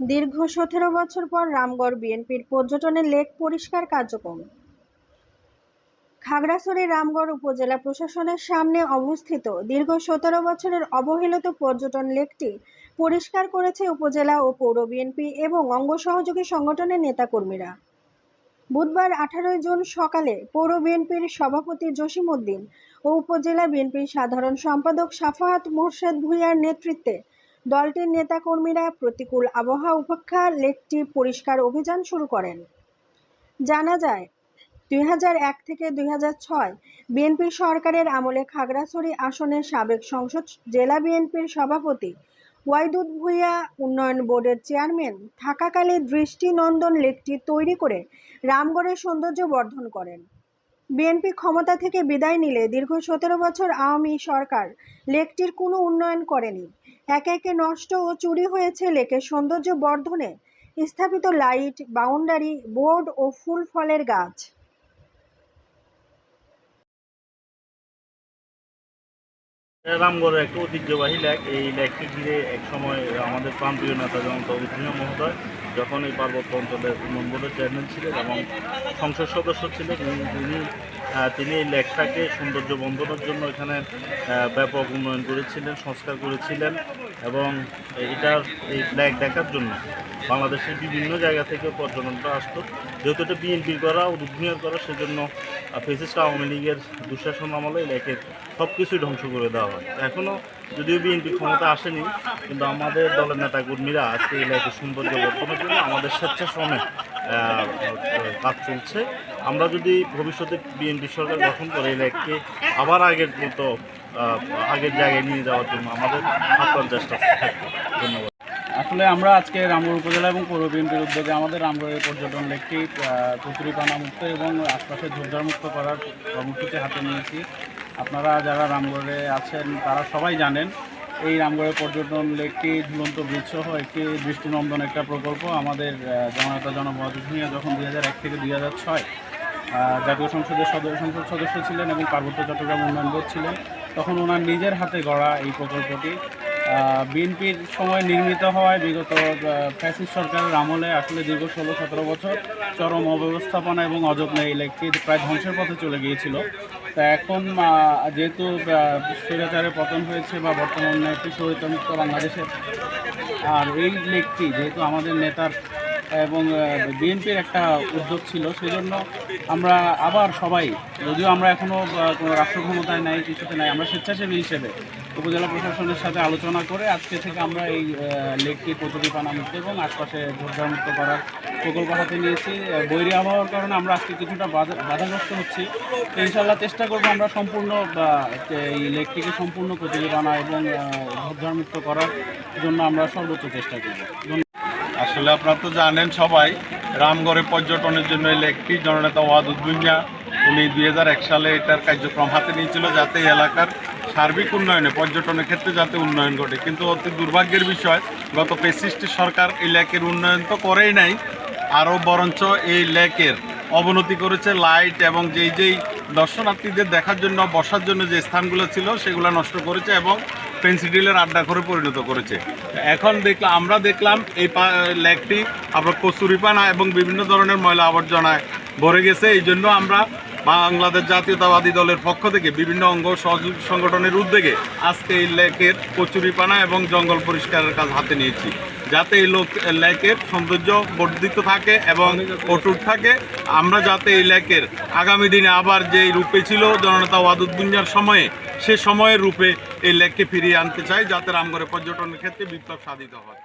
দীর্ঘ সতেরো বছর পর রামগড় বিএনপির পর্যটনের লেক পরিষ্কার কার্যক্রম। খাগড়াছড়ি রামগড় উপজেলা প্রশাসনের সামনে অবস্থিত দীর্ঘ সতেরো বছরের অবহেলিত পর্যটন লেকটি পরিষ্কার করেছে উপজেলা ও পৌর বিএনপি এবং অঙ্গ সহযোগী সংগঠনের নেতাকর্মীরা। বুধবার আঠারোই জুন সকালে পৌর বিএনপির সভাপতি জসিম উদ্দিন ও উপজেলা বিএনপির সাধারণ সম্পাদক সাফাহাত মোর্শেদ ভূঁইয়ার নেতৃত্বে দলটির নেতাকর্মীরা প্রতিকূল আবহাওয়া উপেক্ষা লেকটি পরিষ্কার অভিযান শুরু করেন। জানা যায় দু হাজার এক থেকে দুই হাজার ছয় বিএনপি সরকারের আমলে খাগড়াছড়ি আসনের সাবেক সংসদ জেলা বিএনপির সভাপতি ওয়াইদুদ ভূঁইয়া উন্নয়ন বোর্ডের চেয়ারম্যান থাকাকালে দৃষ্টিনন্দন লেকটি তৈরি করে রামগড়ের সৌন্দর্য বর্ধন করেন। বিএনপি ক্ষমতা থেকে বিদায় নিলে দীর্ঘ সতেরো বছর আওয়ামী সরকার লেকটির কোনো উন্নয়ন করেনি। একে একে নষ্ট ও চুরি হয়েছে লেকের সৌন্দর্য বর্ধনে স্থাপিত লাইট, বাউন্ডারি, বোর্ড ও ফুল ফলের গাছ। রামগড়ের একটা ঐতিহ্যবাহী লেক। এই লেককে ঘিরে এক সময় আমাদের প্রান্তীয় নেতা যেমন মিয়া মহোদয় যখন এই পার্বত্য অঞ্চলের উন্নয়ন বোর্ডের চেয়ারম্যান ছিলেন এবং সংসদ সদস্য ছিলেন তিনি- তিনি এই লেকটাকে সৌন্দর্য বন্ধনের জন্য এখানে ব্যাপক উন্নয়ন করেছিলেন, সংস্কার করেছিলেন এবং এটার এই লেক দেখার জন্য বাংলাদেশের বিভিন্ন জায়গা থেকে পর্যটনটা আসতো। যেহেতু এটা বিএনপির করা উদ্ভিয়ার করা, সেজন্য ফেসিস্ট আওয়ামী লীগের দুঃশাসন আমলে এই সব কিছুই ধ্বংস করে দেওয়া হয়। এখনও যদিও বিএনপি ক্ষমতা আসেনি, কিন্তু আমাদের দলের নেতা কর্মীরা আজকে এই লেকের সৌন্দর্য বর্তমানের জন্য আমাদের স্বেচ্ছাশ্রমে কাজ চলছে। আমরা যদি ভবিষ্যতে বিএনপি সরকার গঠন করে এই লেককে আবার আগের মতো আগের জায়গায় নিয়ে যাওয়ার জন্য আমাদের আপ্রাণ চেষ্টা থাকবে। আসলে আমরা আজকে রামগড় উপজেলা এবং পৌর বিএনপির উদ্যোগে আমাদের রামগড়ের পর্যটন লেকটি কচুরিপানা মুক্ত এবং আশপাশে মুক্ত করার কর্মসূচি হাতে নিয়েছি। আপনারা যারা রামগড়ে আছেন, তারা সবাই জানেন, এই রামগড়ের পর্যটন লেকটি ঝুলন্ত বৃক্ষ সহ একটি দৃষ্টিনন্দন একটা প্রকল্প। আমাদের জননেতা জনবহাদুর ভূঁইয়া যখন দুই হাজার এক থেকে দুই হাজার ছয় জাতীয় সংসদের সদস্য সংসদ সদস্য ছিলেন এবং পার্বত্য চট্টগ্রাম উন্নয়ন বোর্ড ছিলেন, তখন ওনার নিজের হাতে গড়া এই প্রকল্পটি। বিএনপির সময় নির্মিত হওয়ায় বিগত ফ্যাসিস সরকারের আমলে আসলে দীর্ঘ ষোলো সতেরো বছর চরম অব্যবস্থাপনা এবং অযত্নে এই প্রায় ধ্বংসের পথে চলে গিয়েছিল। তা এখন যেহেতু আহ, স্বৈরাচারের পতন হয়েছে বা বর্তমানে একটি মুক্ত বাংলাদেশের আর এই লেকটি যেহেতু আমাদের নেতার এবং বিএনপির একটা উদ্যোগ ছিল সেজন্য আমরা আবার সবাই যদিও আমরা এখনও কোনো রাষ্ট্র ক্ষমতায় নাই কিছুতে নাই আমরা স্বেচ্ছাসেবী হিসেবে উপজেলা প্রশাসনের সাথে আলোচনা করে আজকে থেকে আমরা এই লেকটি কচুরিপানা মুক্ত এবং আশপাশে ঝোরঝার মুক্ত করার প্রকল্প হাতে নিয়েছি। বৈরী আবহাওয়ার কারণে আমরা আজকে কিছুটা বাধা- বাধাগ্রস্ত হচ্ছি। ইনশাল্লাহ চেষ্টা করব আমরা সম্পূর্ণ এই লেকটিকে সম্পূর্ণ কচুরিপানা এবং আহ, মুক্ত করার জন্য আমরা সর্বোচ্চ চেষ্টা করব। আসলে আপনারা তো জানেন সবাই, রামগড়ে পর্যটনের জন্য এই লেকটি জননেতা ওয়াদুদ ভুঁইয়া উনি দুই হাজার এক সালে এটার কার্যক্রম হাতে নিয়েছিল যাতে এলাকার সার্বিক উন্নয়নে, পর্যটনের ক্ষেত্রে যাতে উন্নয়ন ঘটে। কিন্তু অতি দুর্ভাগ্যের বিষয়, গত পেসিস্টি সরকার এই লেকের উন্নয়ন তো করেই নাই, আরও বরঞ্চ এই লেকের অবনতি করেছে লাইট এবং যেই যেই দর্শনার্থীদের দেখার জন্য, বসার জন্য যে স্থানগুলো ছিল, সেগুলো নষ্ট করেছে এবং পেন্সিডিলের আড্ডা করে পরিণত করেছে। এখন দেখলাম আমরা দেখলাম এই লেকটি, আবার কচুরিপানা এবং বিভিন্ন ধরনের ময়লা আবর্জনায় ভরে গেছে। এই জন্য আমরা বাংলাদেশ জাতীয়তাবাদী দলের পক্ষ থেকে বিভিন্ন অঙ্গ সংগঠনের উদ্যোগে আজকে এই লেকের কচুরিপানা এবং জঙ্গল পরিষ্কারের কাজ হাতে নিয়েছি। যাতে এই লোক লেকের সৌন্দর্য বর্ধিত থাকে এবং অটুট থাকে, আমরা যাতে এই লেকের আগামী দিনে আবার যেই রূপে ছিল জননেতা ওয়াদুদ্দিনার সময়ে, সে সময়ের রূপে এই লেককে ফিরিয়ে আনতে চাই, যাতে রামগড়ে পর্যটনের ক্ষেত্রে বিপ্লব সাধিত হয়।